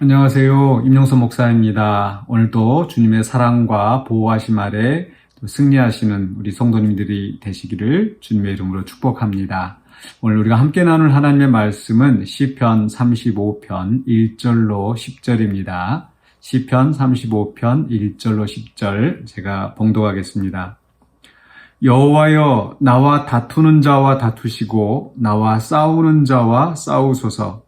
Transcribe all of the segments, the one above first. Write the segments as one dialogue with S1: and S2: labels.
S1: 안녕하세요. 임용서 목사입니다. 오늘도 주님의 사랑과 보호하심 아래 또 승리하시는 우리 성도님들이 되시기를 주님의 이름으로 축복합니다. 오늘 우리가 함께 나눌 하나님의 말씀은 시편 35편 1절로 10절입니다. 시편 35편 1절로 10절 제가 봉독하겠습니다. 여호와여 나와 다투는 자와 다투시고 나와 싸우는 자와 싸우소서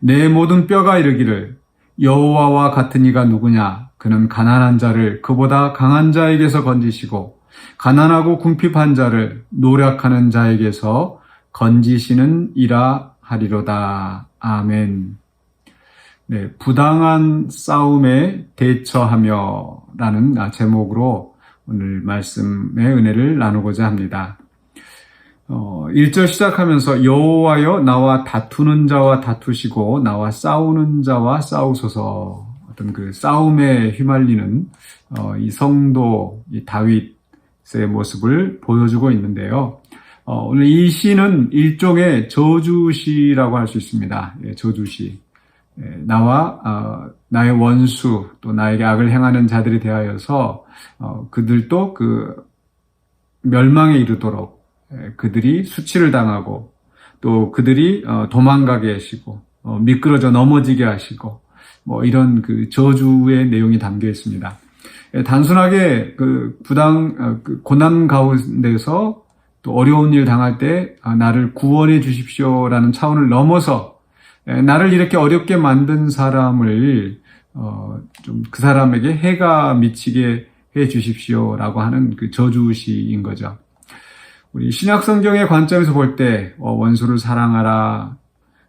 S1: 내 모든 뼈가 이르기를 여호와와 같은 이가 누구냐? 그는 가난한 자를 그보다 강한 자에게서 건지시고 가난하고 궁핍한 자를 노력하는 자에게서 건지시는 이라 하리로다. 아멘. 네, 부당한 싸움에 대처하며 라는 제목으로 오늘 말씀의 은혜를 나누고자 합니다. 어, 1절 시작하면서 여호와여 나와 다투는 자와 다투시고 나와 싸우는 자와 싸우소서 어떤 그 싸움에 휘말리는 어, 이 성도 이 다윗의 모습을 보여주고 있는데요. 어, 오늘 이 시는 일종의 저주시라고 할 수 있습니다. 예, 저주시. 예, 나와 어, 나의 원수 또 나에게 악을 행하는 자들이 대하여서 어, 그들도 그 멸망에 이르도록 예, 그들이 수치를 당하고 또 그들이 어, 도망가게 하시고 어, 미끄러져 넘어지게 하시고 뭐 이런 그 저주의 내용이 담겨 있습니다. 예, 단순하게 그 부당 어, 그 고난 가운데서 또 어려운 일 당할 때 아, 나를 구원해 주십시오라는 차원을 넘어서 예, 나를 이렇게 어렵게 만든 사람을 좀 그 사람에게 해가 미치게 해 주십시오라고 하는 그 저주시인 거죠. 우리 신약 성경의 관점에서 볼 때 원수를 사랑하라,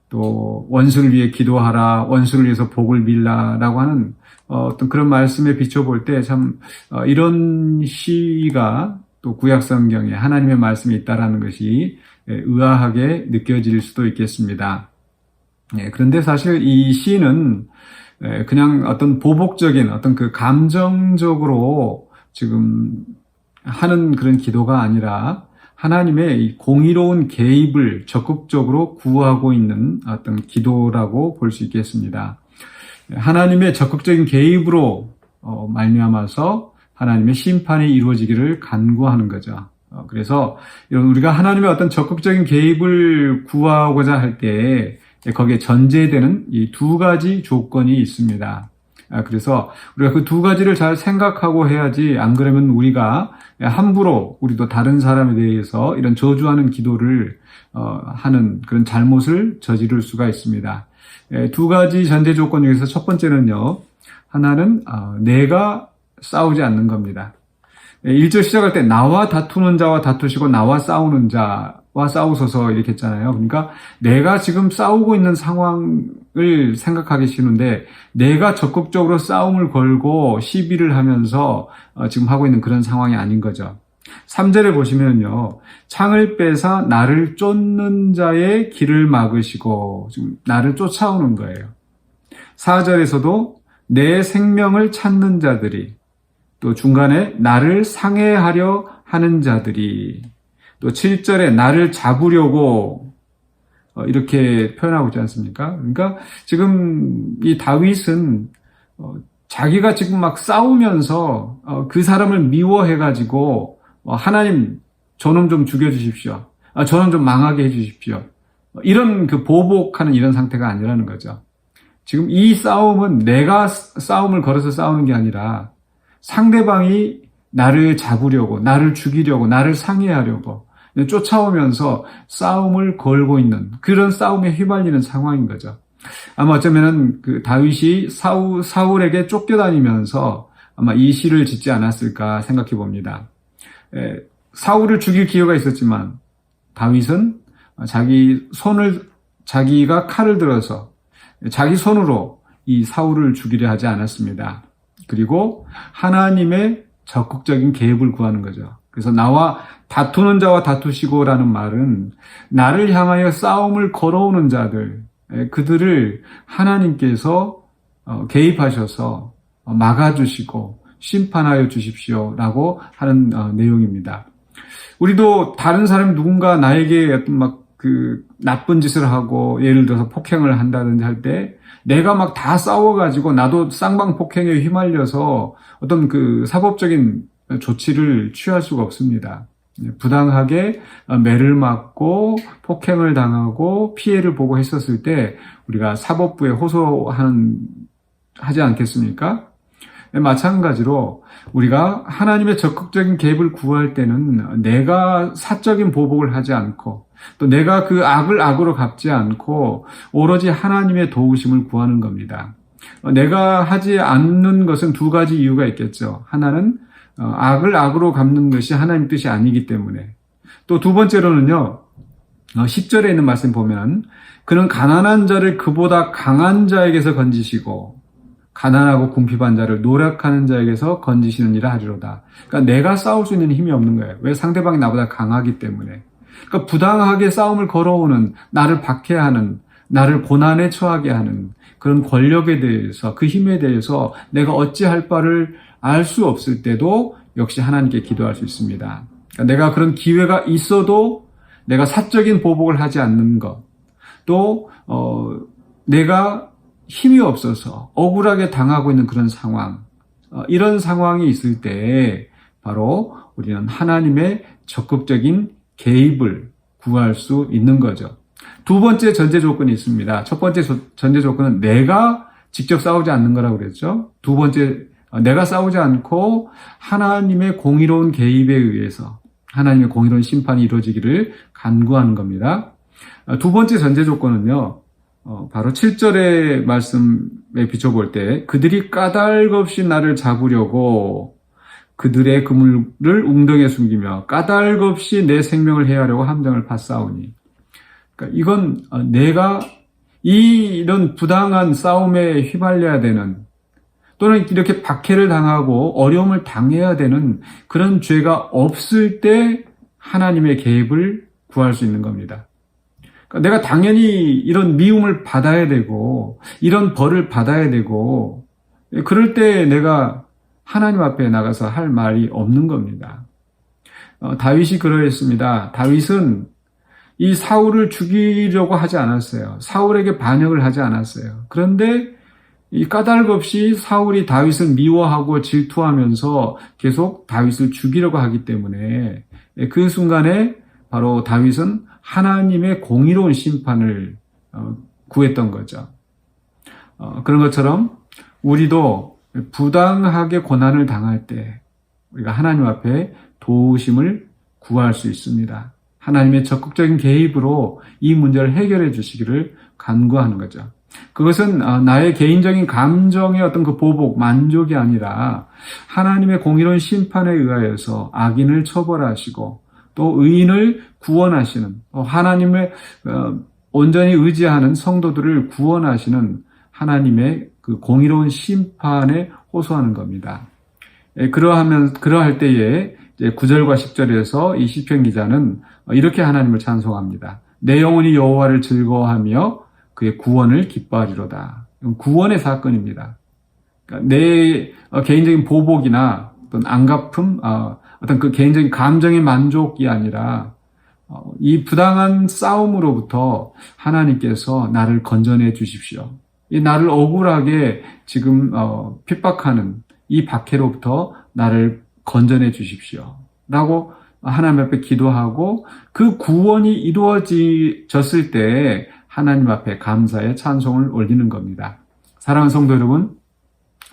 S1: 또 원수를 위해 기도하라, 원수를 위해서 복을 빌라라고 하는 어, 어떤 그런 말씀에 비춰볼 때 참 이런 시가 또 구약 성경에 하나님의 말씀이 있다라는 것이 의아하게 느껴질 수도 있겠습니다. 예, 그런데 사실 이 시는 그냥 어떤 보복적인 어떤 그 감정적으로 지금 하는 그런 기도가 아니라 하나님의 공의로운 개입을 적극적으로 구하고 있는 어떤 기도라고 볼 수 있겠습니다. 하나님의 적극적인 개입으로 어, 말미암아서 하나님의 심판이 이루어지기를 간구하는 거죠. 어, 그래서 우리가 하나님의 어떤 적극적인 개입을 구하고자 할 때 거기에 전제되는 이 두 가지 조건이 있습니다. 아, 그래서 우리가 그 두 가지를 잘 생각하고 해야지 안 그러면 우리가 함부로 우리도 다른 사람에 대해서 이런 저주하는 기도를 어, 하는 그런 잘못을 저지를 수가 있습니다. 두 가지 전제 조건 중에서 첫 번째는요. 하나는 어, 내가 싸우지 않는 겁니다. 1절 시작할 때 나와 다투는 자와 다투시고 나와 싸우는 자와 싸우소서 이렇게 했잖아요. 그러니까 내가 지금 싸우고 있는 상황 을 생각하기 쉬운데 내가 적극적으로 싸움을 걸고 시비를 하면서 어, 지금 하고 있는 그런 상황이 아닌 거죠. 3절에 보시면요. 창을 빼사 나를 쫓는 자의 길을 막으시고 지금 나를 쫓아오는 거예요. 4절에서도 내 생명을 찾는 자들이 또 중간에 나를 상해하려 하는 자들이 또 7절에 나를 잡으려고 어, 이렇게 표현하고 있지 않습니까? 그러니까 지금 이 다윗은 어, 자기가 지금 막 싸우면서 어, 그 사람을 미워해가지고 하나님 저놈 좀 죽여주십시오. 아, 저놈 좀 망하게 해주십시오. 이런 그 보복하는 이런 상태가 아니라는 거죠. 지금 이 싸움은 내가 싸움을 걸어서 싸우는 게 아니라 상대방이 나를 잡으려고, 나를 죽이려고, 나를 상해하려고 쫓아오면서 싸움을 걸고 있는 그런 싸움에 휘말리는 상황인 거죠. 아마 어쩌면은 그 다윗이 사울, 사울에게 쫓겨다니면서 아마 이 시를 짓지 않았을까 생각해 봅니다. 에, 사울을 죽일 기회가 있었지만 다윗은 자기 손을 자기가 칼을 들어서 자기 손으로 이 사울을 죽이려 하지 않았습니다. 그리고 하나님의 적극적인 개입을 구하는 거죠. 그래서 나와 다투는 자와 다투시고라는 말은 나를 향하여 싸움을 걸어오는 자들, 그들을 하나님께서 어, 개입하셔서 막아주시고 심판하여 주십시오라고 하는 어, 내용입니다. 우리도 다른 사람 누군가 나에게 어떤 막 그 나쁜 짓을 하고 예를 들어서 폭행을 한다든지 할 때 내가 막 다 싸워가지고 나도 쌍방 폭행에 휘말려서 어떤 그 사법적인 조치를 취할 수가 없습니다. 부당하게 매를 맞고 폭행을 당하고 피해를 보고 했었을 때 우리가 사법부에 호소하는 하지 않겠습니까? 마찬가지로 우리가 하나님의 적극적인 개입을 구할 때는 내가 사적인 보복을 하지 않고 또 내가 그 악을 악으로 갚지 않고 오로지 하나님의 도우심을 구하는 겁니다. 내가 하지 않는 것은 두 가지 이유가 있겠죠. 하나는 어, 악을 악으로 갚는 것이 하나님 뜻이 아니기 때문에 또 두 번째로는요. 10절에 있는 말씀 보면 그는 가난한 자를 그보다 강한 자에게서 건지시고 가난하고 궁핍한 자를 노력하는 자에게서 건지시느니라 하리로다. 그러니까 내가 싸울 수 있는 힘이 없는 거예요. 왜 상대방이 나보다 강하기 때문에. 그러니까 부당하게 싸움을 걸어오는 나를 박해하는 나를 고난에 처하게 하는 그런 권력에 대해서 그 힘에 대해서 내가 어찌할 바를 알 수 없을 때도 역시 하나님께 기도할 수 있습니다. 그러니까 내가 그런 기회가 있어도 내가 사적인 보복을 하지 않는 것, 또 어, 내가 힘이 없어서 억울하게 당하고 있는 그런 상황, 어, 이런 상황이 있을 때 바로 우리는 하나님의 적극적인 개입을 구할 수 있는 거죠. 두 번째 전제 조건이 있습니다. 첫 번째 전제 조건은 내가 직접 싸우지 않는 거라고 그랬죠. 두 번째, 어, 내가 싸우지 않고 하나님의 공의로운 개입에 의해서 하나님의 공의로운 심판이 이루어지기를 간구하는 겁니다. 어, 두 번째 전제 조건은요, 어, 바로 7절의 말씀에 비춰볼 때, 그들이 까닭 없이 나를 잡으려고 그들의 그물을 웅덩이에 숨기며 까닭 없이 내 생명을 해하려고 함정을 파싸우니. 그러니까 이건 어, 내가 이 이런 부당한 싸움에 휘말려야 되는 또는 이렇게 박해를 당하고 어려움을 당해야 되는 그런 죄가 없을 때 하나님의 개입을 구할 수 있는 겁니다. 그러니까 내가 당연히 이런 미움을 받아야 되고 이런 벌을 받아야 되고 그럴 때 내가 하나님 앞에 나가서 할 말이 없는 겁니다. 어, 다윗이 그러했습니다. 다윗은 이 사울을 죽이려고 하지 않았어요. 사울에게 반역을 하지 않았어요. 그런데 이 까닭 없이 사울이 다윗을 미워하고 질투하면서 계속 다윗을 죽이려고 하기 때문에 그 순간에 바로 다윗은 하나님의 공의로운 심판을 어, 구했던 거죠. 어, 그런 것처럼 우리도 부당하게 고난을 당할 때 우리가 하나님 앞에 도우심을 구할 수 있습니다. 하나님의 적극적인 개입으로 이 문제를 해결해 주시기를 간구하는 거죠. 그것은 아, 나의 개인적인 감정의 어떤 그 보복, 만족이 아니라 하나님의 공의로운 심판에 의하여서 악인을 처벌하시고 또 의인을 구원하시는 하나님의 어, 온전히 의지하는 성도들을 구원하시는 하나님의 그 공의로운 심판에 호소하는 겁니다. 예, 그러하면 그러할 때에 9절과 10절에서 이 시편 기자는 이렇게 하나님을 찬송합니다. 내 영혼이 여호와를 즐거워하며 그의 구원을 기뻐하리로다. 구원의 사건입니다. 그러니까 내 어, 개인적인 보복이나 어떤 안갚음, 어, 어떤 그 개인적인 감정의 만족이 아니라 어, 이 부당한 싸움으로부터 하나님께서 나를 건져내 주십시오. 이 나를 억울하게 지금 어, 핍박하는 이 박해로부터 나를 건져내 주십시오. 라고 하나님 앞에 기도하고 그 구원이 이루어졌을 때 하나님 앞에 감사의 찬송을 올리는 겁니다. 사랑하는 성도 여러분,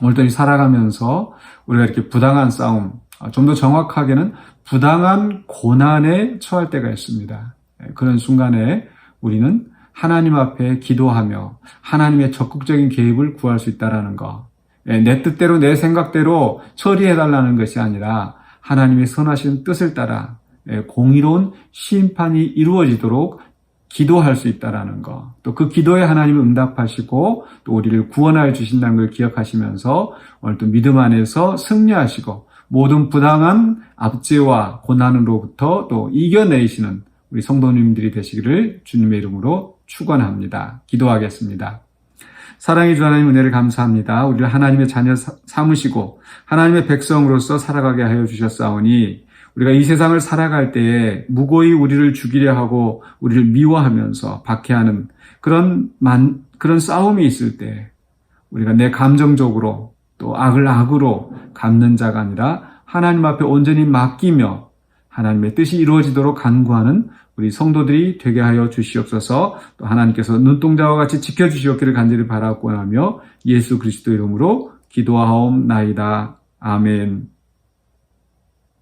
S1: 오늘도 이 살아가면서 우리가 이렇게 부당한 싸움, 아, 좀더 정확하게는 부당한 고난에 처할 때가 있습니다. 예, 그런 순간에 우리는 하나님 앞에 기도하며 하나님의 적극적인 개입을 구할 수 있다라는 거. 예, 내 뜻대로 내 생각대로 처리해 달라는 것이 아니라 하나님의 선하신 뜻을 따라 예, 공의로운 심판이 이루어지도록 기도할 수 있다라는 거. 또 그 기도에 하나님을 응답하시고 또 우리를 구원하여 주신다는 걸 기억하시면서 오늘 또 믿음 안에서 승리하시고 모든 부당한 압제와 고난으로부터 또 이겨내시는 우리 성도님들이 되시기를 주님의 이름으로 축원합니다. 기도하겠습니다. 사랑의 주 하나님 은혜를 감사합니다. 우리를 하나님의 자녀 사- 삼으시고 하나님의 백성으로서 살아가게 하여 주셨사오니 우리가 이 세상을 살아갈 때에 무고히 우리를 죽이려 하고 우리를 미워하면서 박해하는 그런 만, 그런 싸움이 있을 때 우리가 내 감정적으로 또 악을 악으로 갚는 자가 아니라 하나님 앞에 온전히 맡기며 하나님의 뜻이 이루어지도록 간구하는 우리 성도들이 되게 하여 주시옵소서 또 하나님께서 눈동자와 같이 지켜주시옵기를 간절히 바라고 하며 예수 그리스도 이름으로 기도하옵나이다. 아멘.